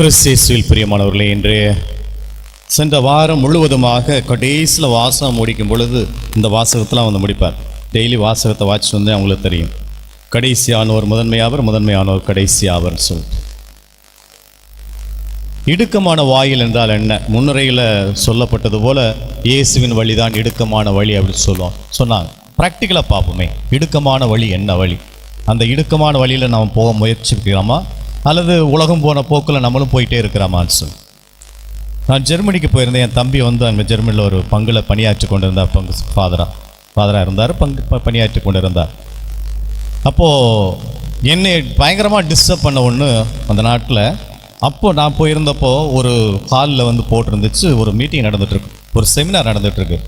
கிறிஸ்தேசுவில் பிரியமானவர்களே இன்று சென்ற வாரம் முழுவதுமாக கடைசியில் வாசகம் முடிக்கும் பொழுது இந்த வாசகத்தெலாம் வந்து முடிப்பார். டெய்லி வாசகத்தை வாட்சி வந்து அவங்களுக்கு தெரியும். கடைசியானவர் முதன்மையாவர் முதன்மையானவர் கடைசியாவர் சொல்லிட்டு. இடுக்கமான வாயில் என்றால் என்ன? முன்னுரையில் சொல்லப்பட்டது போல் இயேசுவின் வழி தான் இடுக்கமான வழி அப்படின்னு சொல்லுவோம் சொன்னாங்க. ப்ராக்டிக்கலாக பார்ப்போமே இடுக்கமான வழி என்ன வழி? அந்த இடுக்கமான வழியில் நாம் போக முயற்சிக்கிறோமா? அல்லது உலகம் போன போக்கில் நம்மளும் போயிட்டே இருக்கிறோமான்னு சொல்லி. நான் ஜெர்மனிக்கு போயிருந்தேன். என் தம்பி வந்து அங்கே ஜெர்மனியில் ஒரு பங்கில் பணியாற்றி கொண்டிருந்தார். பங்கு ஃபாதராக ஃபாதராக இருந்தார். பங்கு பணியாற்றி கொண்டிருந்தார். அப்போது என்னை பயங்கரமாக டிஸ்டர்ப் பண்ண ஒன்று அந்த நாட்டில். அப்போது நான் போயிருந்தப்போ ஒரு ஹாலில் வந்து போட்டிருந்துச்சு. ஒரு மீட்டிங் நடந்துகிட்ருக்கு ஒரு செமினார் நடந்துகிட்ருக்கு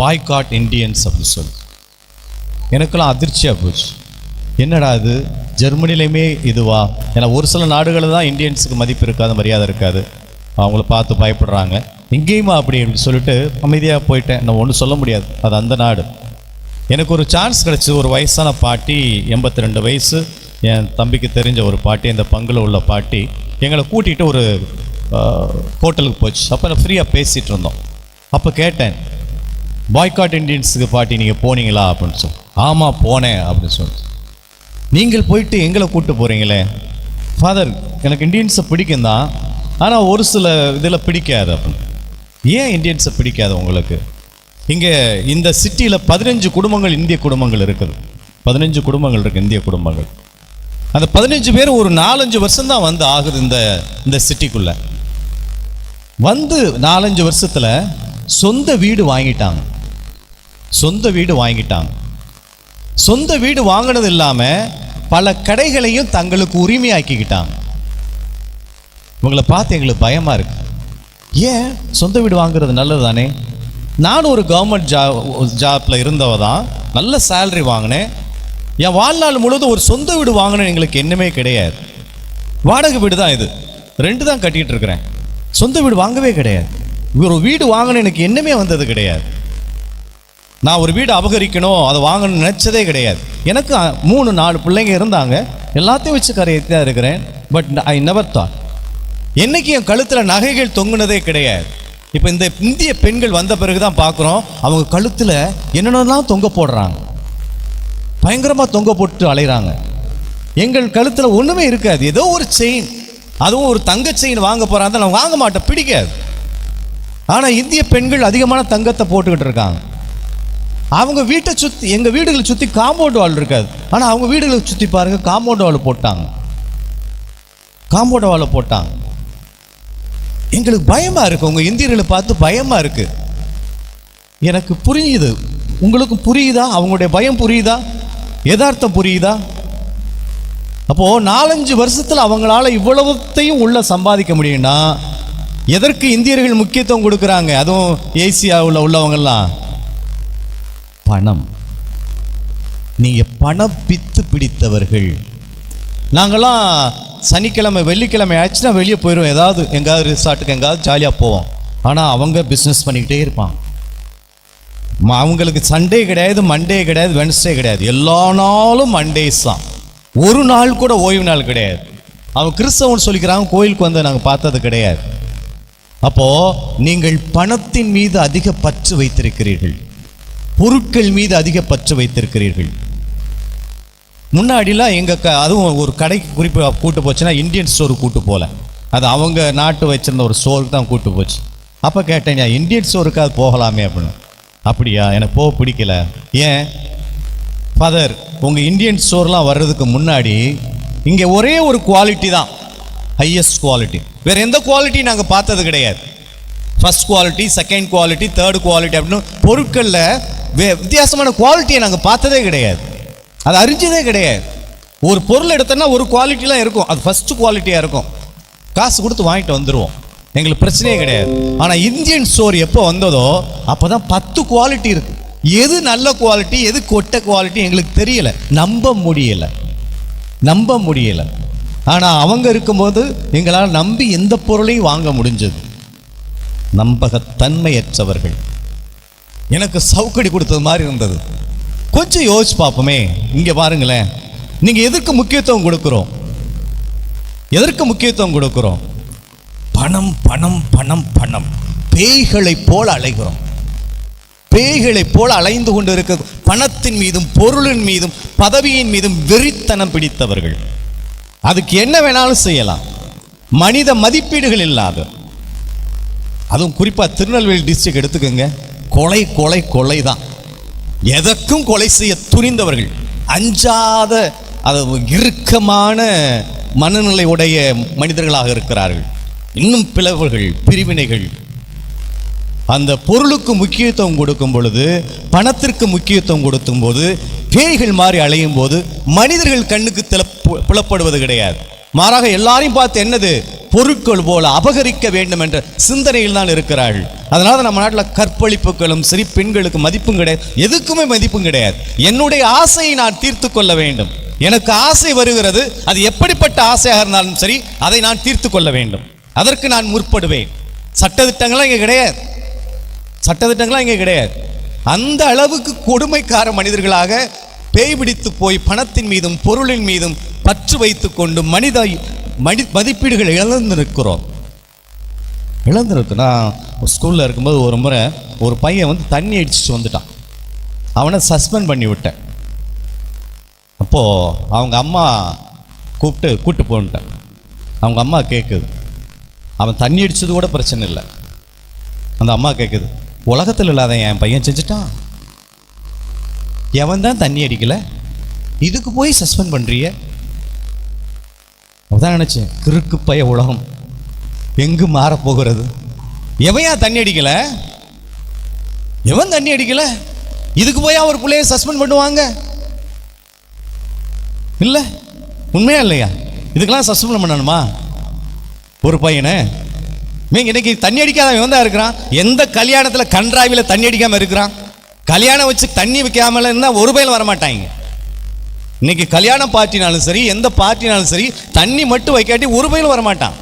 பாய்காட் இண்டியன்ஸ் அப்படின்னு சொல்லி. எனக்கெல்லாம் அதிர்ச்சியாக போச்சு. என்னடா இது? ஜெர்மனிலையுமே இதுவா? ஏன்னா ஒரு சில நாடுகளில் தான் இந்தியன்ஸுக்கு மதிப்பு இருக்காது மரியாதை இருக்காது. அவங்கள பார்த்து பயப்படுறாங்க. இங்கேயுமா அப்படி அப்படின்னு சொல்லிட்டு அமைதியாக போயிட்டேன். நான் ஒன்றும் சொல்ல முடியாது. அது அந்த நாடு. எனக்கு ஒரு சான்ஸ் கிடச்சி ஒரு வயசான பாட்டி எண்பத்தி ரெண்டு வயசு. என் தம்பிக்கு தெரிஞ்ச ஒரு பாட்டி இந்த பங்கில் உள்ள பாட்டி. எங்களை கூட்டிகிட்டு ஒரு ஹோட்டலுக்கு போச்சு. அப்போ நான் ஃப்ரீயாக பேசிகிட்டு இருந்தோம். அப்போ கேட்டேன் பாய்காட் இண்டியன்ஸுக்கு பாட்டி நீங்கள் போனீங்களா? அப்படின்னு சொல்லி. ஆமாம் போனேன் அப்படின்னு சொல்லிட்டு. நீங்கள் போயிட்டு எங்களை கூப்பிட்டு போகிறீங்களே ஃபாதர் எனக்கு இந்தியன்ஸை பிடிக்கும் தான். ஆனால் ஒரு சில இதில் பிடிக்காது அப்படின்னு ஏன் இண்டியன்ஸை பிடிக்காது உங்களுக்கு? இங்கே இந்த சிட்டியில் பதினஞ்சு குடும்பங்கள் இந்திய குடும்பங்கள் இருக்குது. பதினஞ்சு குடும்பங்கள் இருக்குது இந்திய குடும்பங்கள். அந்த பதினஞ்சு பேர் ஒரு நாலஞ்சு வருஷம்தான் வந்து ஆகுது இந்த இந்த சிட்டிக்குள்ளே. வந்து நாலஞ்சு வருஷத்தில் சொந்த வீடு வாங்கிட்டாங்க. சொந்த வீடு வாங்கிட்டாங்க. சொந்த வீடு வாங்கினது இல்லாமல் பல கடைகளையும் தங்களுக்கு உரிமையாக்கிக்கிட்டாங்க. இவங்களை பார்த்து எங்களுக்கு பயமாக இருக்கு. ஏன்? சொந்த வீடு வாங்குறது நல்லது தானே நானும் ஒரு கவர்மெண்ட் ஜா ஜாப்பில் இருந்தவ தான். நல்ல சேலரி வாங்கினேன். என் வாழ்நாள் முழுவதும் ஒரு சொந்த வீடு வாங்கினேன் எங்களுக்கு என்னமே கிடையாது. வாடகை வீடு தான் இது. ரெண்டு தான் கட்டிகிட்டு இருக்கிறேன். சொந்த வீடு வாங்கவே கிடையாது. ஒரு வீடு வாங்கினேன் எனக்கு என்னமே வந்தது கிடையாது. நான் ஒரு வீடு அபகரிக்கணும் அதை வாங்கணும்னு நினச்சதே கிடையாது. எனக்கு மூணு நாலு பிள்ளைங்க இருந்தாங்க. எல்லாத்தையும் வச்சு கரையத்தி தான் இருக்கிறேன். பட் ஐ நெவர் தாட் என்றைக்கு என் கழுத்தில் நகைகள் தொங்குனதே கிடையாது. இப்போ இந்த இந்திய பெண்கள் வந்த பிறகு தான் பார்க்குறோம் அவங்க கழுத்தில் என்னென்னலாம் தொங்க போடுறாங்க. பயங்கரமாக தொங்க போட்டு அலைகிறாங்க எங்கள் கழுத்தில் ஒன்றுமே இருக்காது. ஏதோ ஒரு செயின். அதுவும் ஒரு தங்க செயின் வாங்க போகிறாங்க நான் வாங்க மாட்டேன் பிடிக்காது. ஆனால் இந்திய பெண்கள் அதிகமான தங்கத்தை போட்டுக்கிட்டு இருக்காங்க. அவங்க வீட்டை சுற்றி எங்கள் வீடுகளை சுற்றி காம்பவுண்ட் வால் இருக்காது. ஆனால் அவங்க வீடுகளை சுற்றி பாருங்க காம்பவுண்ட் வால் போட்டாங்க. காம்பவுண்ட் வாலை போட்டாங்க. எங்களுக்கு பயமாக இருக்கு. உங்கள் இந்தியர்களை பார்த்து பயமாக இருக்கு. எனக்கு புரியுது. உங்களுக்கு புரியுதா? அவங்களுடைய பயம் புரியுதா? யதார்த்தம் புரியுதா? அப்போது நாலஞ்சு வருஷத்தில் அவங்களால இவ்வளவுத்தையும் உள்ள சம்பாதிக்க முடியும்னா எதற்கு இந்தியர்கள் முக்கியத்துவம் கொடுக்குறாங்க? அதுவும் ஏசியாவில் உள்ளவங்கெல்லாம். பணம். நீங்கள் பணம் பித்து பிடித்தவர்கள். நாங்களாம் சனிக்கிழமை வெள்ளிக்கிழமை ஆச்சுன்னா வெளியே போயிடுவோம் ஏதாவது எங்காவது ரிசார்ட்டுக்கு எங்காவது ஜாலியாக போவோம். ஆனால் அவங்க பிஸ்னஸ் பண்ணிக்கிட்டே இருப்பாங்க. அவங்களுக்கு சண்டே கிடையாது மண்டே கிடையாது வென்ஸ்டே கிடையாது. எல்லா நாளும் மண்டேஸ் தான். ஒரு நாள் கூட ஓய்வு நாள் கிடையாது. அவன் கிறிஸ்தவன் சொல்லிக்கிறாங்க கோயிலுக்கு வந்து நாங்கள் பார்த்தது கிடையாது. அப்போது நீங்கள் பணத்தின் மீது அதிக பற்று வைத்திருக்கிறீர்கள். பொருட்கள் மீது அதிக பற்று வைத்திருக்கிறீர்கள். முன்னாடிலாம் எங்கள் க அதுவும் ஒரு கடைக்கு குறிப்பு கூட்டு போச்சுன்னா இந்தியன் ஸ்டோர் கூட்டு போகல அது அவங்க நாட்டு வச்சிருந்த ஒரு ஸ்டோருக்கு தான் கூட்டு போச்சு. அப்போ கேட்டேன் இந்தியன் ஸ்டோருக்கு அது போகலாமே அப்படின்னு. அப்படியா எனக்கு போக பிடிக்கல. ஏன்? ஃபாதர் உங்கள் இந்தியன் ஸ்டோர்லாம் வர்றதுக்கு முன்னாடி இங்கே ஒரே ஒரு குவாலிட்டி தான். ஹையஸ்ட் குவாலிட்டி வேறு எந்த குவாலிட்டி நாங்கள் பார்த்தது கிடையாது. First quality second quality third quality அப்படின்னு பொருட்களில் வித்தியாசமான குவாலிட்டியை நாங்கள் பார்த்ததே கிடையாது. அது அறிஞ்சதே கிடையாது. ஒரு பொருள் எடுத்தோன்னா ஒரு குவாலிட்டிலாம் இருக்கும். அது ஃபஸ்ட்டு குவாலிட்டியாக இருக்கும். காசு கொடுத்து வாங்கிட்டு வந்துடுவோம் எங்களுக்கு பிரச்சனையே கிடையாது. ஆனால் இந்தியன் ஸ்டோர் எப்போ வந்ததோ அப்போ தான் பத்து குவாலிட்டி இருக்குது எது நல்ல குவாலிட்டி எது கொட்ட குவாலிட்டி எங்களுக்கு தெரியலை. நம்ப முடியலை. நம்ப முடியலை. ஆனால் அவங்க இருக்கும்போது எங்களால் நம்பி எந்த பொருளையும் வாங்க முடிஞ்சது. நம்பகத்தன்மையற்றவர்கள். எனக்கு சவுக்கடி கொடுத்தது மாதிரி இருந்தது. கொஞ்சம் யோசிச்சு பார்ப்போமே. இங்கே பாருங்களேன். நீங்கள் எதற்கு முக்கியத்துவம் கொடுக்குறோம்? எதற்கு முக்கியத்துவம் கொடுக்குறோம்? பணம் பணம் பணம் பணம். பேய்களை போல அலைகிறோம். பேய்களை போல அலைந்து கொண்டு இருக்க பணத்தின் மீதும் பொருளின் மீதும் பதவியின் மீதும் வெறித்தனம் பிடித்தவர்கள். அதுக்கு என்ன வேணாலும் செய்யலாம். மனித மதிப்பீடுகள் இல்லாத. அதுவும் குறிப்பாக திருநெல்வேலி டிஸ்ட்ரிக்ட் எடுத்துக்கோங்க. கொலை கொலை கொலை தான் எதற்கும் கொலை செய்ய துணிந்தவர்கள். அஞ்சாத அது இறுக்கமான மனநிலை உடைய மனிதர்களாக இருக்கிறார்கள். இன்னும் பிளவுகள் பிரிவினைகள். அந்த பொருளுக்கு முக்கியத்துவம் கொடுக்கும் பொழுது பணத்திற்கு முக்கியத்துவம் கொடுக்கும் போது பேய்கள் மாறி அலையும் போது மனிதர்கள் கண்ணுக்கு திலப்பு- புலப்படுவது கிடையாது. மாறாக எல்லாரையும் பார்த்து என்னது? பொருட்கள் போல அபகரிக்க வேண்டும் என்ற சிந்தனையில் தான் இருக்கிறாள். அதனால தான் நம்ம நாட்டில் கற்பழிப்புகளும் சரி பெண்களுக்கு மதிப்பும் கிடையாது. எதுக்குமே மதிப்பும் கிடையாது. என்னுடைய ஆசையை நான் தீர்த்து கொள்ள வேண்டும். எனக்கு ஆசை வருகிறது. அது எப்படிப்பட்ட ஆசையாக இருந்தாலும் சரி அதை நான் தீர்த்து கொள்ள வேண்டும். அதற்கு நான் முற்படுவேன். சட்டத்திட்டங்கள்லாம் இங்கே கிடையாது. சட்டத்திட்டங்கள்லாம் இங்கே கிடையாது. அந்த அளவுக்கு கொடுமைக்கார மனிதர்களாக பேய் பிடித்து போய் பணத்தின் மீதும் பொருளின் மீதும் பற்று வைத்துக்கொண்டு மனித மனி மதிப்பீடுகள் இழந்திருக்கிறோம். நிற்கிறோம் இழந்திருக்கு நான் ஸ்கூலில் இருக்கும்போது ஒரு முறை ஒரு பையன் வந்து தண்ணி அடிச்சுட்டு வந்துட்டான். அவனை சஸ்பெண்ட் பண்ணி விட்டேன். அப்போது அவங்க அம்மா கூப்பிட்டு கூப்பிட்டு போன்ட்டேன். அவங்க அம்மா கேட்குது அவன் தண்ணி அடித்தது கூட பிரச்சனை இல்லை. அந்த அம்மா கேட்குது உலகத்தில் இல்லாத என் பையன் செஞ்சுட்டான். எவன் தான் தண்ணி அடிக்கலை? இதுக்கு போய் சஸ்பெண்ட் பண்ணுறிய அதான் நினச்சேன். கிறுக்கு பய உலகம் எங்கு மாறப் போகிறது எவையா தண்ணி அடிக்கல? எவன் தண்ணி அடிக்கல? இதுக்கு போய் ஒரு பிள்ளைய சஸ்பெண்ட் பண்ணுவாங்க. இல்லை? உண்மையா இல்லையா? இதுக்கெல்லாம் சஸ்பெண்ட் பண்ணணுமா? ஒரு பையனை நீங்க இன்னைக்கு தண்ணி அடிக்காதவன் தான் இருக்கிறான். எந்த கல்யாணத்தில் கன்றாவில தண்ணி அடிக்காமல் இருக்கிறான்? கல்யாணம் வச்சு தண்ணி வைக்காமல் இருந்தால் ஒரு பையன் வர மாட்டாங்க இன்னைக்கு கல்யாண பார்ட்டினாலும் சரி எந்த பார்ட்டினாலும் சரி தண்ணி மட்டும் வைக்காட்டி ஒரு பயில் வர மாட்டான்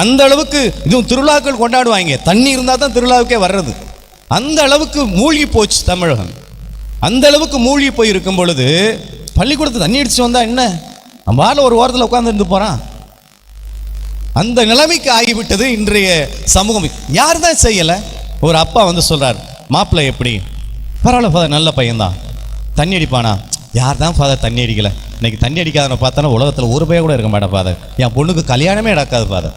அந்த அளவுக்கு இதுவும் திருவிழாக்கள் கொண்டாடுவாங்க. தண்ணி இருந்தால் தான் திருவிழாவுக்கே வர்றது. அந்த அளவுக்கு மூழ்கி போச்சு தமிழகம். அந்த அளவுக்கு மூழ்கி போய் இருக்கும் பொழுது பள்ளிக்கூடத்து தண்ணி அடிச்சு வந்தா என்ன? நம்ம ஆள் ஒரு ஓரத்தில் உட்கார்ந்து இருந்து போறான். அந்த நிலைமைக்கு ஆகிவிட்டது இன்றைய சமூகம். யார் தான் செய்யலை? ஒரு அப்பா வந்து சொல்றார் மாப்பிள்ளை எப்படி? பரவாயில்ல நல்ல பையன்தான். தண்ணி அடிப்பானா? யார் தான் ஃபாதர் தண்ணி அடிக்கலை? இன்னைக்கு தண்ணி அடிக்காதவனை பார்த்தோன்னா உலகத்தில் ஒரு பையன் கூட இருக்க மாட்டேன் ஃபாதர் என் பொண்ணுக்கு கல்யாணமே நடக்காது ஃபாதர்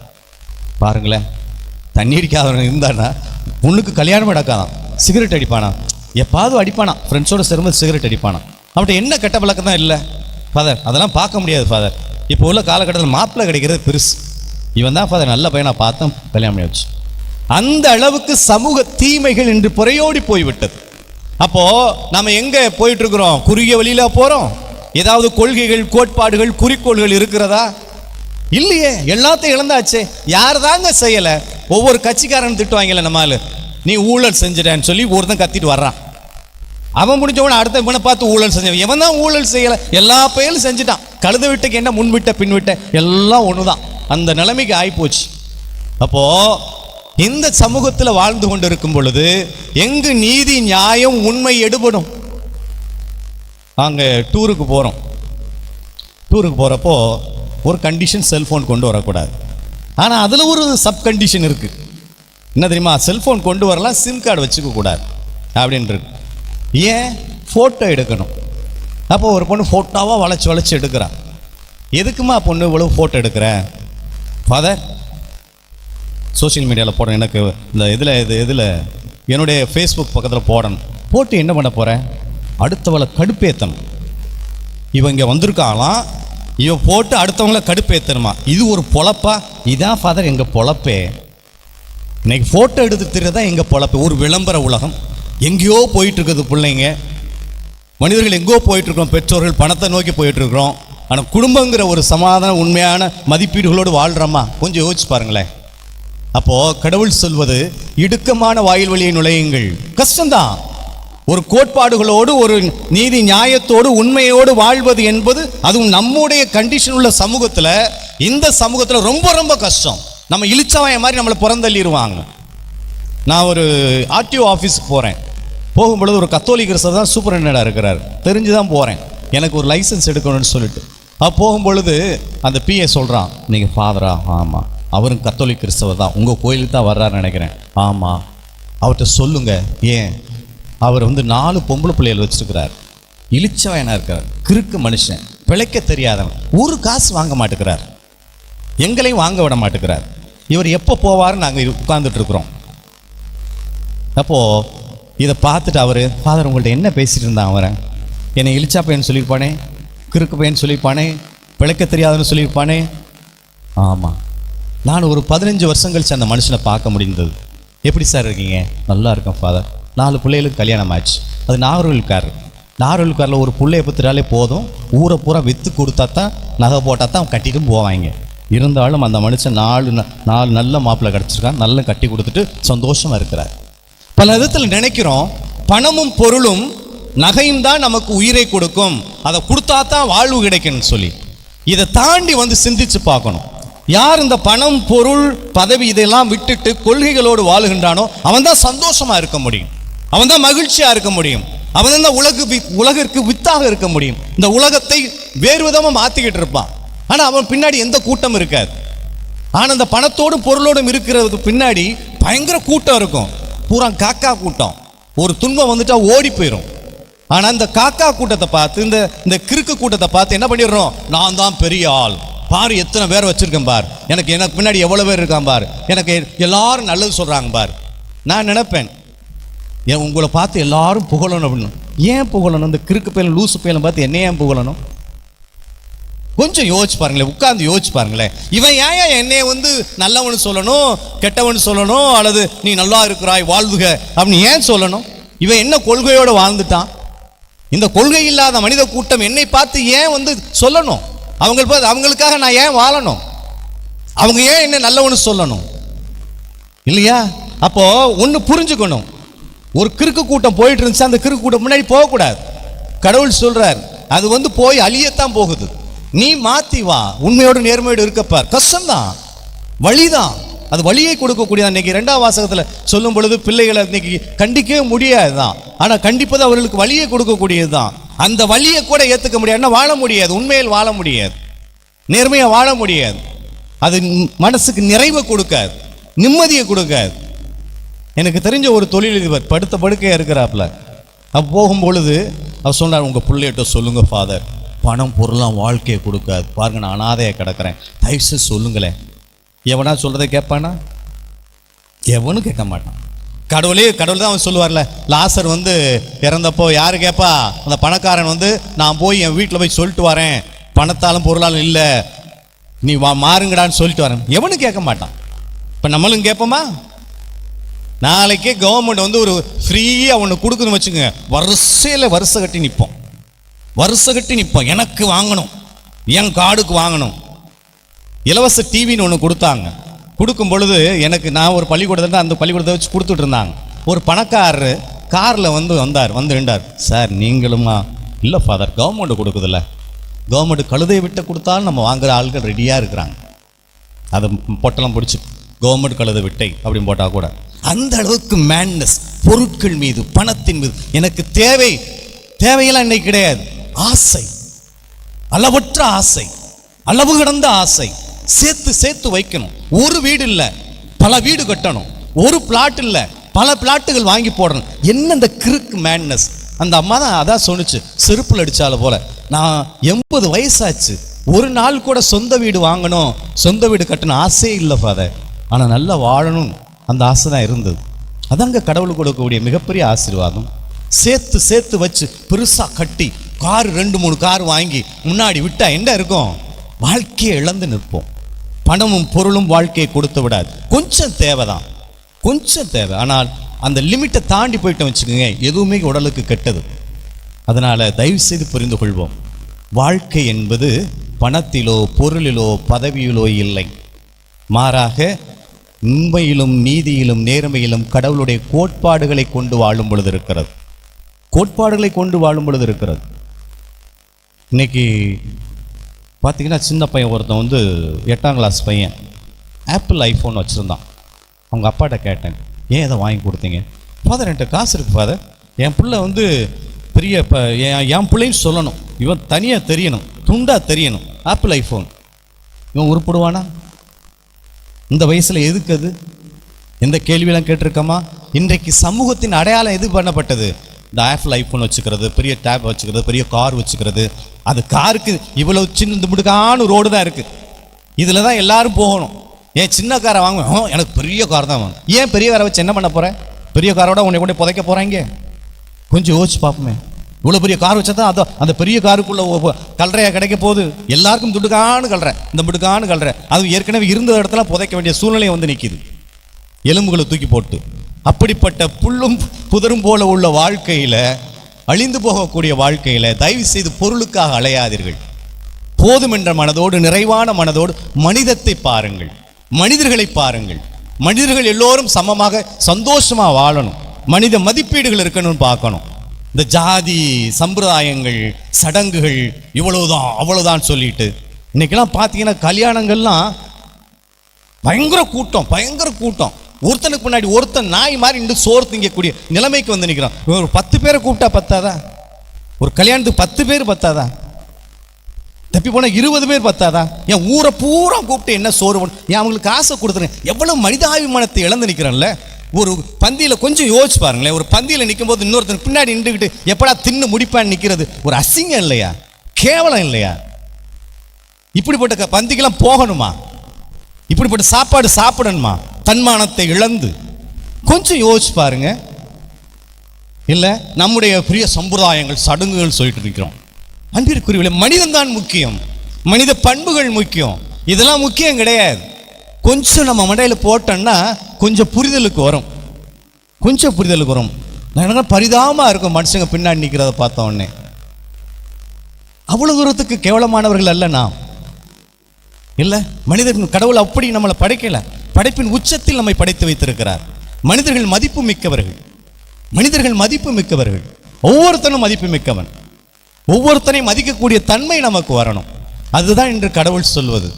பாருங்களேன். தண்ணி அடிக்காதவன் இருந்தானா பொண்ணுக்கு கல்யாணமே நடக்காதான். சிகரெட் அடிப்பானா? எப்பாவது அடிப்பானா? ஃப்ரெண்ட்ஸோட சேர்ந்து சிகரெட் அடிப்பானா? அவன்கிட்ட என்ன கெட்ட பழக்கம் தான் இல்லை. ஃபாதர் அதெல்லாம் பார்க்க முடியாது ஃபாதர் இப்போ உள்ள காலகட்டத்தில் மாப்பிள்ளை கிடைக்கிறது பெருசு. இவன் தான் ஃபாதர் நல்ல பையனை பார்த்தோம் கல்யாணம் பண்ணி வச்சு அந்த அளவுக்கு சமூக தீமைகள் இன்று புறையோடி போய்விட்டது. அப்போ நம்ம எங்க போயிட்டு இருக்கிறோம் குறுகிய வழியில போறோம்? ஏதாவது கொள்கைகள் கோட்பாடுகள் குறிக்கோள்கள் இருக்கிறதா? இல்லையே எல்லாத்தையும் இழந்தாச்சே. யார் தாங்க செய்யல? ஒவ்வொரு கட்சிக்காரன் திட்டுவாங்கல்ல நம்மால நீ ஊழல் செஞ்சிட்டேன்னு சொல்லி ஒருத்தன் கத்திட்டு வர்றான். அவன் முடிஞ்சவன அடுத்த இவனை பார்த்து ஊழல் செஞ்சவன். இவன் தான் ஊழல் செய்யல. எல்லா பயலும் செஞ்சுட்டான். கழுத விட்டுக்கு என்ன முன் விட்ட பின் விட்ட எல்லாம் ஒண்ணுதான். அந்த நிலைமைக்கு ஆகிப்போச்சு அப்போ இந்த சமூகத்தில் வாழ்ந்து கொண்டிருக்கும் பொழுது எங்கு நீதி நியாயம் உண்மை எடுபடும்? நாங்கள் டூருக்கு போகிறோம் டூருக்கு போகிறப்போ ஒரு கண்டிஷன் செல்ஃபோன் கொண்டு வரக்கூடாது. ஆனால் அதில் ஒரு சப் கண்டிஷன் இருக்குது என்ன தெரியுமா? செல்ஃபோன் கொண்டு வரலாம் சிம் கார்டு வச்சுக்க கூடாது அப்படின்னு ஏன்? ஃபோட்டோ எடுக்கணும். அப்போ ஒரு பொண்ணு ஃபோட்டோவாக வளைச்சி வளைச்சி எடுக்கிறான் எதுக்குமா பொண்ணு இவ்வளவு ஃபோட்டோ எடுக்கிற? ஃபாதர் சோஷியல் மீடியாவில் போடணும் எனக்கு இந்த இதில் இது இதில் என்னுடைய ஃபேஸ்புக் பக்கத்தில் போடணும். போட்டு என்ன பண்ண போகிறேன் அடுத்தவளை கடுப்பேற்றணும் இவன் இங்கே வந்திருக்காங்களாம் இவன் போட்டு அடுத்தவங்கள கடுப்பேற்றணுமா இது ஒரு பொழப்பா? இதான் ஃபாதர் எங்கள் பொழப்பே. இன்னைக்கு ஃபோட்டோ எடுத்து தான் எங்கள் பொழப்பு. ஒரு விளம்பர உலகம். எங்கேயோ போயிட்டுருக்குது பிள்ளைங்க. மனிதர்கள் எங்கோ போயிட்டுருக்கோம் பெற்றோர்கள் பணத்தை நோக்கி போயிட்டுருக்குறோம். ஆனால் குடும்பங்கிற ஒரு சமாதான உண்மையான மதிப்பீடுகளோடு வாழ்கிறோமா கொஞ்சம் யோசிச்சு பாருங்களேன். அப்போ கடவுள் சொல்வது இடுக்கமான வாயில் வழியை நுழையுங்கள். கஷ்டம்தான். ஒரு கோட்பாடுகளோடு ஒரு நீதி நியாயத்தோடு உண்மையோடு வாழ்வது என்பது அதுவும் நம்முடைய கண்டிஷன் உள்ள சமூகத்தில் இந்த சமூகத்தில் ரொம்ப ரொம்ப கஷ்டம். நம்ம இழிச்சவாய மாதிரி நம்மளை புறந்தள்ளிடுவாங்க. நான் ஒரு ஆர்டிஓ ஆஃபீஸுக்கு போகிறேன் போகும்பொழுது ஒரு கத்தோலிக் சார் தான் சூப்பரண்டடாக இருக்கிறார். தெரிஞ்சு தான் போகிறேன் எனக்கு ஒரு லைசன்ஸ் எடுக்கணும்னு சொல்லிட்டு. அப்போ போகும்பொழுது அந்த பிஏ சொல்கிறான் நீங்கள் ஃபாதரா ஆமாம் அவரும் கத்தோலிக் கிறிஸ்தவர் தான். உங்கள் கோயிலுக்கு தான் வர்றாருன்னு நினைக்கிறேன். ஆமாம் அவர்கிட்ட சொல்லுங்கள் ஏன்? அவர் வந்து நாலு பொம்பளை பிள்ளைகள் வச்சுருக்கிறார். இழிச்சவனா இருக்கிறார். கிறுக்கு மனுஷன். பிழைக்க தெரியாதவன். ஒரு காசு வாங்க மாட்டேங்கிறார். எங்களையும் வாங்க விட மாட்டேங்கிறார். இவர் எப்போ போவாருன்னு நாங்கள் உட்காந்துட்ருக்குறோம் இருக்கிறோம். அப்போது இதை பார்த்துட்டு அவர் ஃபாதர் உங்கள்ட்ட என்ன பேசிகிட்டு இருந்தான் அவரை? என்னை இழிச்சா பையன் சொல்லியிருப்பானே? கிறுக்கு பையன் சொல்லியிருப்பானே? பிழைக்க தெரியாதுன்னு சொல்லியிருப்பானே? ஆமாம் நான் ஒரு பதினஞ்சு வருஷம் கழிச்சு அந்த மனுஷனை பார்க்க முடிந்தது. எப்படி சார் இருக்கீங்க? நல்லா இருக்கேன் ஃபாதர் நாலு பிள்ளைகளுக்கு கல்யாணம் ஆச்சு அது நாகர்கோவில்கார் நாகர்கோவில்காரில் ஒரு பிள்ளைய பத்துட்டாலே போதும். ஊரை பூரா விற்று கொடுத்தா தான் நகை போட்டால் தான் கட்டிட்டும் போவாங்க. இருந்தாலும் அந்த மனுஷன் நாலு ந- நாலு நல்ல மாப்பிள்ளை கிடச்சிருக்கான். நல்லா கட்டி கொடுத்துட்டு சந்தோஷமாக இருக்கிறார். பல விதத்தில் நினைக்கிறோம் பணமும் பொருளும் நகையும் தான் நமக்கு உயிரை கொடுக்கும். அதை கொடுத்தா தான் வாழ்வு கிடைக்கும்னு சொல்லி. இதை தாண்டி வந்து சிந்திச்சு பார்க்கணும். யார் இந்த பணம் பொருள் பதவி இதெல்லாம் விட்டுட்டு கொள்கைகளோடு வாழுகின்றானோ அவன் தான் சந்தோஷமா இருக்க முடியும். அவன் தான் மகிழ்ச்சியா இருக்க முடியும். அவன் தான் இந்த உலகு உலகிற்கு வித்தாக இருக்க முடியும். இந்த உலகத்தை வேறு விதமா மாத்திக்கிட்டு இருப்பான். ஆனா அவன் பின்னாடி எந்த கூட்டம் இருக்காது. ஆனா இந்த பணத்தோடும் பொருளோடும் இருக்கிறதுக்கு பின்னாடி பயங்கர கூட்டம் இருக்கும். பூரா காக்கா கூட்டம். ஒரு துன்பம் வந்துட்டா ஓடி போயிடும் ஆனா இந்த காக்கா கூட்டத்தை பார்த்து இந்த இந்த கிறுக்கு கூட்டத்தை பார்த்து என்ன பண்ணிடுறோம்? நான் தான் பெரிய ஆள். பாரு எத்தனை பேர் வச்சிருக்கேன் பார். எனக்கு எனக்கு பின்னாடி எவ்வளோ பேர் இருக்கான் பார். எனக்கு எல்லாரும் நல்லது சொல்கிறாங்க பார். நான் நினைப்பேன் ஏன் உங்களை பார்த்து எல்லாரும் புகழணும் அப்படின்னு. ஏன் புகழணும்? இந்த கிறுக்கு பையன் லூசு பையன் பார்த்து என்ன ஏன் புகழணும்? கொஞ்சம் யோசிச்சு பாருங்களேன் உட்காந்து யோசிச்சு பாருங்களேன். இவன் ஏன் என்னைய வந்து நல்லவனு சொல்லணும் கெட்டவன் சொல்லணும் அல்லது நீ நல்லா இருக்கிறாய் வாழ்வுக அப்படின்னு ஏன் சொல்லணும்? இவன் என்ன கொள்கையோடு வாழ்ந்துட்டான்? இந்த கொள்கை இல்லாத மனித கூட்டம் என்னை பார்த்து ஏன் வந்து சொல்லணும்? அவங்க பார்த்து அவங்களுக்காக நான் ஏன் வாழணும்? அவங்க ஏன் என்ன நல்லவனு சொல்லணும்? இல்லையா? அப்போ ஒன்று புரிஞ்சுக்கணும். ஒரு கிறுக்கு கூட்டம் போயிட்டு இருந்துச்சு அந்த கிறுக்கு கூட்டம் முன்னாடி போகக்கூடாது. கடவுள் சொல்றார் அது வந்து போய் அழியத்தான் போகுது. நீ மாத்தி வா உண்மையோடு நேர்மையோடு இருக்கப்பார் கஷ்டம்தான். வழிதான். அது வழியை கொடுக்கக்கூடிய இன்னைக்கு ரெண்டாம் வாசகத்தில் சொல்லும் பொழுது பிள்ளைகளை இன்னைக்கு கண்டிக்கவே முடியாது தான் ஆனால் கண்டிப்பது அவர்களுக்கு வழியை கொடுக்கக்கூடியது தான் அந்த வழியை கூட ஏற்றுக்க முடியாதுன்னா வாழ முடியாது. உண்மையில் வாழ முடியாது. நேர்மையாக வாழ முடியாது. அது மனசுக்கு நிறைவை கொடுக்காது. நிம்மதியை கொடுக்காது. எனக்கு தெரிஞ்ச ஒரு தொழிலதிபர் படுத்த படுக்கையாக இருக்கிறாப்புல. அப்போ போகும்பொழுது அவர் சொன்னார் உங்கள் பிள்ளைகிட்ட சொல்லுங்கள் ஃபாதர் பணம் பொருளாம் வாழ்க்கையை கொடுக்காது. பாருங்க நான் அனாதையை கிடக்கிறேன். தயவுசு சொல்லுங்களேன். எவனா சொல்கிறத கேட்பானா? எவனும் கேட்க மாட்டான். கடவுளே கடவுள் தான் அவன் சொல்லுவார்ல லாசர் வந்து இறந்தப்போ யாரு கேட்பா அந்த பணக்காரன் வந்து நான் போய் என் வீட்டில் போய் சொல்லிட்டு வரேன். பணத்தாலும் பொருளாலும் இல்லை. நீ வா மாறுங்கடான்னு சொல்லிட்டு வரேன். எவனும் கேட்க மாட்டான். இப்போ நம்மளும் கேட்போமா நாளைக்கே கவர்மெண்ட் வந்து ஒரு ஃப்ரீயாக ஒன்று கொடுக்குன்னு வச்சுங்க வரிசையில் வரிசை கட்டி நிற்போம் வரிசை கட்டி நிற்போம் எனக்கு வாங்கணும். என் கார்டுக்கு வாங்கணும். இலவச டிவின்னு ஒன்று கொடுத்தாங்க. கொடுக்கும் பொழுது எனக்கு நான் ஒரு பள்ளிக்கூடத்தில் அந்த பள்ளிக்கூடத்தை வச்சு கொடுத்துட்டு இருந்தாங்க. ஒரு பணக்காரர் காரில் வந்து வந்தார் வந்து நின்றார். சார் நீங்களுமா? இல்லை ஃபாதர் கவர்மெண்ட் கொடுக்குதுல்ல. கவர்மெண்ட் கழுதை விட்டு கொடுத்தாலும் நம்ம வாங்குற ஆள்கள் ரெடியாக இருக்கிறாங்க. அதை பொட்டலம் பிடிச்சி கவர்மெண்ட் கழுத விட்டை அப்படின்னு போட்டால் கூட. அந்த அளவுக்கு மேன்னஸ் பொருட்கள் மீது பணத்தின் மீது. எனக்கு தேவை தேவையெல்லாம் இன்னைக்கு கிடையாது. ஆசை அளவற்ற ஆசை அளவு கடந்த ஆசை. சேர்த்து சேர்த்து வைக்கணும். ஒரு வீடு இல்லை பல வீடு கட்டணும். ஒரு பிளாட் இல்லை பல பிளாட்டுகள் வாங்கி போடணும். என்ன இந்த கிறுக்கு மேன்னஸ் அந்த அம்மா தான் அதான் சொன்னுச்சு செருப்பில் அடித்தால போல. நான் எண்பது வயசாச்சு. ஒரு நாள் கூட சொந்த வீடு வாங்கணும் சொந்த வீடு கட்டணும் ஆசையே இல்லை ஃபாதர் ஆனால் நல்லா வாழணும். அந்த ஆசை தான் இருந்தது. அதாங்க கடவுள் கொடுக்கக்கூடிய மிகப்பெரிய ஆசீர்வாதம். சேர்த்து சேர்த்து வச்சு பெருசாக கட்டி கார் ரெண்டு மூணு கார் வாங்கி முன்னாடி விட்டால் என்ன இருக்கும்? வாழ்க்கையை இழந்து நிற்போம். பணமும் பொருளும் வாழ்க்கையை கொடுத்து விடாது. கொஞ்சம் தேவைதான். கொஞ்சம் தேவை. ஆனால் அந்த லிமிட்டை தாண்டி போயிட்டோம் வச்சுக்கோங்க எதுவுமே உடலுக்கு கெட்டது. அதனால் தயவு செய்து புரிந்து கொள்வோம். வாழ்க்கை என்பது பணத்திலோ பொருளிலோ பதவியிலோ இல்லை. மாறாக உண்மையிலும் நீதியிலும் நேர்மையிலும் கடவுளுடைய கோட்பாடுகளை கொண்டு வாழும் பொழுது இருக்கிறது. கோட்பாடுகளை கொண்டு வாழும் பொழுது இருக்கிறது. இன்னைக்கு பார்த்தீங்கன்னா சின்ன பையன் ஒருத்தன் வந்து எட்டாம் கிளாஸ் பையன். ஆப்பிள் ஐஃபோன் வச்சுருந்தான். அவங்க அப்பாட்ட கேட்டேன் ஏன் இதை வாங்கி கொடுத்தீங்க? ஃபாதர் என்கிட்ட காசு இருக்கு ஃபாதர் என் பிள்ளை வந்து பெரிய இப்போ என் என் பிள்ளையும் சொல்லணும். இவன் தனியாக தெரியணும் துண்டாக தெரியணும். ஆப்பிள் ஐஃபோன் இவன் உருப்படுவானா? இந்த வயசில் எதுக்கு அது? எந்த கேள்வியெல்லாம் கேட்டிருக்கோமா? இன்றைக்கு சமூகத்தின் அடையாளம் எது பண்ணப்பட்டது? இந்த ஆப்பிள் ஐஃபோன் வச்சுக்கிறது பெரிய டேப் வச்சுக்கிறது பெரிய கார் வச்சுக்கிறது அது காருக்கு இவ்வளவு சின்ன இந்த முடுக்கான ரோடு தான் இருக்கு. இதில் தான் எல்லாரும் போகணும். ஏன் சின்ன காரை வாங்குவேன்? எனக்கு பெரிய கார் தான் வாங்க ஏன் பெரிய காரை வச்சு என்ன பண்ண போகிறேன் பெரிய காரோட உன்னை கொண்டு புதைக்க போகிறாங்க கொஞ்சம் யோசிச்சு பார்ப்போமே. இவ்வளோ பெரிய கார் வச்சா தான் அதோ அந்த பெரிய காருக்குள்ள கல்றையாக கிடைக்க போகுது. எல்லாருக்கும் துடுக்கானு கல்ற. இந்த முடுக்கானு கல்ற. அது ஏற்கனவே இருந்த இடத்துல புதைக்க வேண்டிய சூழ்நிலை வந்து நிற்கிது எலும்புகளை தூக்கி போட்டு. அப்படிப்பட்ட புல்லும் புதரும் போல உள்ள வாழ்க்கையில் அழிந்து போகக்கூடிய வாழ்க்கையில் தயவு செய்து பொருளுக்காக அலையாதீர்கள். போதும் என்ற மனதோடு நிறைவான மனதோடு மனிதத்தை பாருங்கள். மனிதர்களை பாருங்கள். மனிதர்கள் எல்லோரும் சமமாக சந்தோஷமாக வாழணும். மனித மதிப்பீடுகள் இருக்கணும்னு பார்க்கணும். இந்த ஜாதி சம்பிரதாயங்கள் சடங்குகள் இவ்வளவுதான் அவ்வளவுதான் சொல்லிட்டு. இன்னைக்கெல்லாம் பார்த்தீங்கன்னா கல்யாணங்கள்லாம் பயங்கர கூட்டம் பயங்கர கூட்டம். ஒருத்தனுக்கு முன்னாடி ஒருத்தன் நாய் மாதிரி நின்று சோறு திங்கக்கூடிய நிலைமைக்கு வந்து நிற்கிறான் ஒரு பத்து பேரை கூப்பிட்டா பத்தாதா? ஒரு கல்யாணத்துக்கு பத்து பேர் பத்தாதா? தப்பி போனால் இருபது பேர் பத்தாதா? என் ஊரை பூரா கூப்பிட்டு என்ன சோறு போடணும்? ஏன் அவங்களுக்கு காசை கொடுத்துறேன். எவ்வளோ மனிதாபிமானத்தை இழந்து நிற்கிறான்ல ஒரு பந்தியில் கொஞ்சம் யோசிச்சு பாருங்களேன். ஒரு பந்தியில் நிற்கும் போது இன்னொருத்தன் பின்னாடி நின்றுக்கிட்டு எப்படா தின்னு முடிப்பான்னு நிற்கிறது ஒரு அசிங்கம் இல்லையா? கேவலம் இல்லையா? இப்படிப்பட்ட பந்திக்கெல்லாம் போகணுமா? இப்படிப்பட்ட சாப்பாடு சாப்பிடணுமா? தன்மானத்தை இழந்து கொஞ்சம் யோசிச்சு பாருங்க. இல்லை நம்முடைய பிரிய சம்பிரதாயங்கள் சடங்குகள் சொல்லிட்டு இருக்கிறோம் அன்பிற்குரியவில்லை மனிதன் தான் முக்கியம். மனித பண்புகள் முக்கியம். இதெல்லாம் முக்கியம் கிடையாது. கொஞ்சம் நம்ம மண்டையில் போட்டோம்னா கொஞ்சம் புரிதலுக்கு வரும். கொஞ்சம் புரிதலுக்கு வரும். பரிதாபமாக எனக்கு இருக்கும் மனுஷங்க பின்னாடி நிற்கிறத பார்த்த உடனே. அவ்வளோ தூரத்துக்கு கேவலமானவர்கள் அல்ல நாம். இல்லை மனிதர்கள் கடவுள் அப்படி நம்மளை படைக்கலை. படைப்பின் உச்சத்தில் நம்மை படைத்து வைத்திருக்கிறார். மனிதர்கள் மதிப்பு மிக்கவர்கள். மனிதர்கள் மதிப்பு மிக்கவர்கள். ஒவ்வொருத்தனும் மதிப்பு மிக்கவன். ஒவ்வொருத்தனையும் மதிக்கக்கூடிய தன்மை நமக்கு வரணும். அதுதான் இன்று கடவுள் சொல்வது.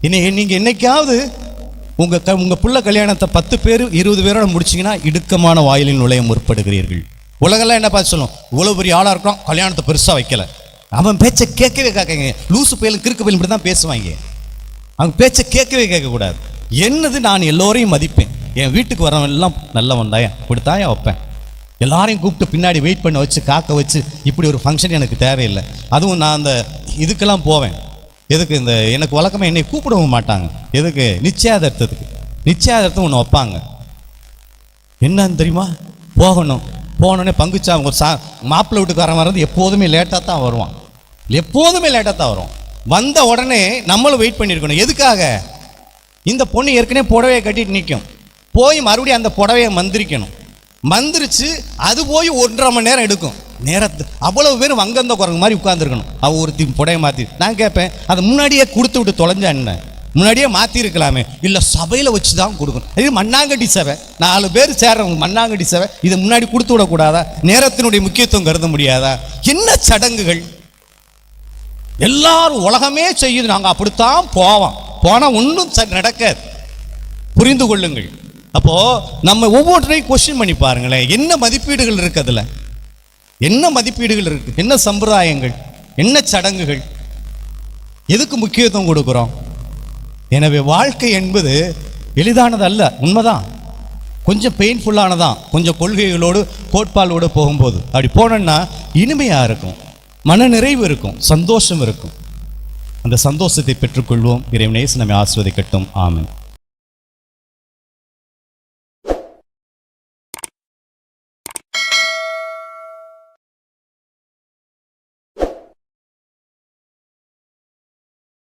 இனி நீங்கள் என்னைக்காவது உங்கள் க உங்கள் புள்ள கல்யாணத்தை பத்து பேர் இருபது பேரோட முடிச்சீங்கன்னா இடுக்கமான வாயிலில் நுழைய முற்படுகிறீர்கள். உலகெல்லாம் என்ன பார்த்து சொல்லும்? இவ்வளோ பெரிய ஆளாக இருக்கிறோம் கல்யாணத்தை பெருசாக வைக்கல. அவன் பேச்சை கேட்கவே கேட்கங்க லூசு பயலும் கிறுக்கு பயிலும் இப்படி தான் பேசுவாங்க. அவங்க பேச்சை கேட்கவே கேட்கக்கூடாது. என்னது நான் எல்லோரையும் மதிப்பேன்? என் வீட்டுக்கு வரவன் எல்லாம் நல்லவன் தாயா இப்படித்தாயா வைப்பேன். எல்லாரையும் கூப்பிட்டு பின்னாடி வெயிட் பண்ண வச்சு காக்க வச்சு இப்படி ஒரு ஃபங்க்ஷன் எனக்கு தேவையில்லை. அதுவும் நான் அந்த இதுக்கெல்லாம் போவேன். எதுக்கு இந்த எனக்கு வழக்கமாக என்னை கூப்பிடவும் மாட்டாங்க. எதுக்கு? நிச்சயாதார்த்தத்துக்கு. நிச்சயாதார்த்தம் ஒன்று வைப்பாங்க. என்னன்னு தெரியுமா? போகணும். போனோடனே பங்குச்சா அவங்க சா மாப்பிள்ளை வீட்டுக்காரன் வர்றது எப்போதுமே லேட்டாக தான் வருவான். எப்போதுமே லேட்டாக தான் வரும் வந்த உடனே நம்மளும் வெயிட் பண்ணியிருக்கணும் எதுக்காக? இந்த பொண்ணு ஏற்கனவே புடவையை கட்டிட்டு நிற்கும் போய் மறுபடியும் அந்த புடவையை மந்திரிக்கணும். மந்திரிச்சு அது போய் ஒன்றரை மணி நேரம் எடுக்கும். நேரத்து அவ்வளவு பேரும் வங்கந்த குரங்கு மாதிரி உட்காந்துருக்கணும் அவள் ஒருத்தி புடவை மாற்றி நான் கேட்பேன் அதை முன்னாடியே கொடுத்து விட்டு தொலைஞ்சா என்ன? முன்னாடியே மாற்றிருக்கலாமே இல்லை சபையில் வச்சு தான் கொடுக்கணும். இது மண்ணாங்கட்டி சபை. நாலு பேர் சேர்றவங்க மண்ணாங்கட்டி சபை. இதை முன்னாடி கொடுத்து விடக்கூடாதா? நேரத்தினுடைய முக்கியத்துவம் கருத முடியாதா? என்ன சடங்குகள்? எல்லாரும் உலகமே செய்யுது. நாங்கள் அப்படித்தான் போவோம். போனால் ஒன்றும் நடக்காது. புரிந்து கொள்ளுங்கள். அப்போது நம்ம ஒவ்வொன்றையும் கொஸ்டின் பண்ணி பாருங்களேன். என்ன மதிப்பீடுகள் இருக்குது அதில்? என்ன மதிப்பீடுகள் இருக்குது என்ன சம்பிரதாயங்கள் என்ன சடங்குகள்? எதுக்கு முக்கியத்துவம் கொடுக்குறோம்? எனவே வாழ்க்கை என்பது எளிதானது அல்ல. உண்மைதான். கொஞ்சம் பெயின்ஃபுல்லானதான் கொஞ்சம் கொள்கைகளோடு கோட்பாடோடு போகும்போது. அப்படி போனோன்னா இனிமையாக இருக்கும். மன நிறைவு இருக்கும். சந்தோஷம் இருக்கும். அந்த சந்தோஷத்தை பெற்றுக்கொள்வோம். இறைவனேசு நம்மை ஆஸ்வதிக்கட்டும் ஆமன்.